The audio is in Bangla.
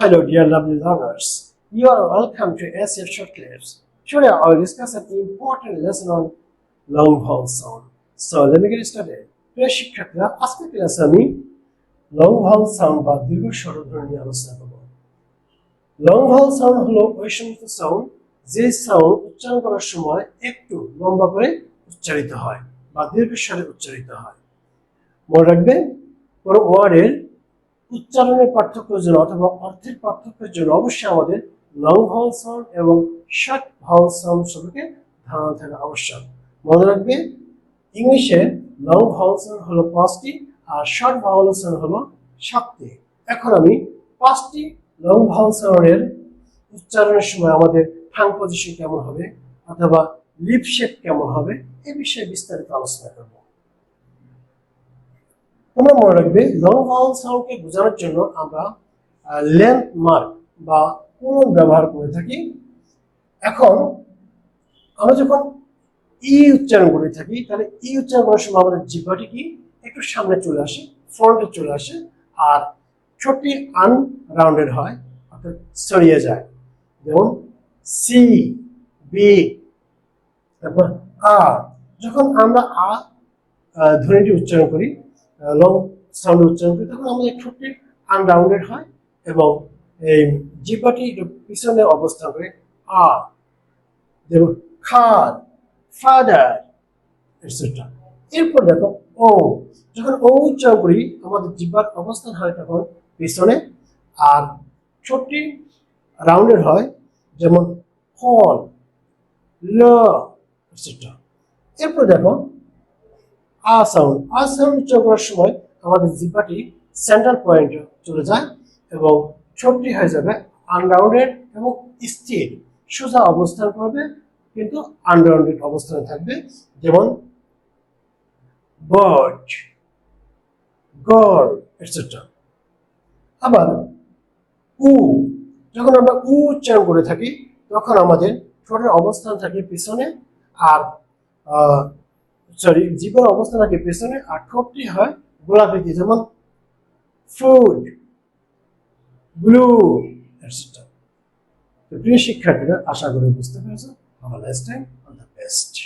Hello, dear lovely learners. You are welcome to SF Short Clips. Today, I will discuss an important lesson on long vowel sound. So, let me get started. প্রিয় শিক্ষার্থীরা আজকে ক্লাসে আমি লং ভাওয়াল সাউন্ড বা দীর্ঘ স্বরধ্বনি নিয়ে আলোচনা করব লং ভাওয়াল সাউন্ড হলো ওই সমস্ত সাউন্ড যে সাউন্ড উচ্চারণ করার সময় একটু লম্বা করে উচ্চারিত হয় বা দীর্ঘ স্বরে উচ্চারিত হয় মনে রাখবেন কোনো ওয়ার্ডের উচ্চারণের পার্থক্যের জন্য অথবা অর্থের পার্থক্যের জন্য অবশ্যই আমাদের লং ভাওয়াল সাউন্ড এবং শর্ট ভাওয়াল সাউন্ড সম্পর্কে ধারণা থাকা আবশ্যক। মনে রাখবে, ইংলিশে লং ভাওয়াল সাউন্ড হলো পাঁচটি আর শর্ট ভাওয়াল সাউন্ড হলো সাতটি। এখন আমি পাঁচটি লং ভাওয়াল সাউন্ডের উচ্চারণের সময় আমাদের ফাং পজিশন কেমন হবে অথবা লিপ শেপ কেমন হবে এ বিষয়ে বিস্তারিত আলোচনা করব। তোমরা মনে রাখবে? লং ভাওয়াল সাউন্ডকে বোঝানোর জন্য আমরা লেন্থ মার্ক বা কোন ব্যবহার করে থাকি। এখন আমরা যখন ই উচ্চারণ করে থাকি, তাহলে ই উচ্চারণ করার সময় আমাদের জিহ্বাটি কি? একটু সামনে চলে আসে ফ্রন্টে চলে আসে, আর ছোটটি আনরাউন্ডেড হয়, অর্থাৎ সরিয়ে যায়। যেমন সি বি তারপর আ যখন আমরা আ ধ্বনিটি উচ্চারণ করি লং সাউন্ড উচ্চারণ করি, তখন আমাদের ঠোঁটটি আনরাউন্ডেড হয় এবং এই একটু পিছনে অবস্থান করে, আ, যেমন খাদ, ফাদার এটসেট্রা এরপর দেখো, ও, যখন ও উচ্চারণ করি, আমাদের জিহ্বার অবস্থান হয় তখন পিছনে, আর ঠোঁটটি রাউন্ডেড হয়, যেমন ফল ল এটসেট্রা এরপর দেখো আ সাউন্ড আ সাউন্ড উচ্চারণ করার সময় আমাদের জিপাটি সেন্ট্রাল পয়েন্টে চলে যায় এবং ঠোঁটটি হয়ে যাবে আনরাউন্ডেড এবং স্থির। সোজা অবস্থান করবে, কিন্তু আনরাউন্ডেড অবস্থানে থাকবে। যেমন বার্ড গড় এটসেট্রা আবার উ, যখন আমরা উ উচ্চারণ করে থাকি, তখন আমাদের ঠোঁটের অবস্থান থাকে পিছনে আর সরি জীবের অবস্থা থাকে পেছনে আক্ষরটি হয় গোলাপি যেমন ফুড ব্লু তো প্রিয় শিক্ষার্থীরা, আশা করি বুঝতে পেরেছ। আমার last time on the best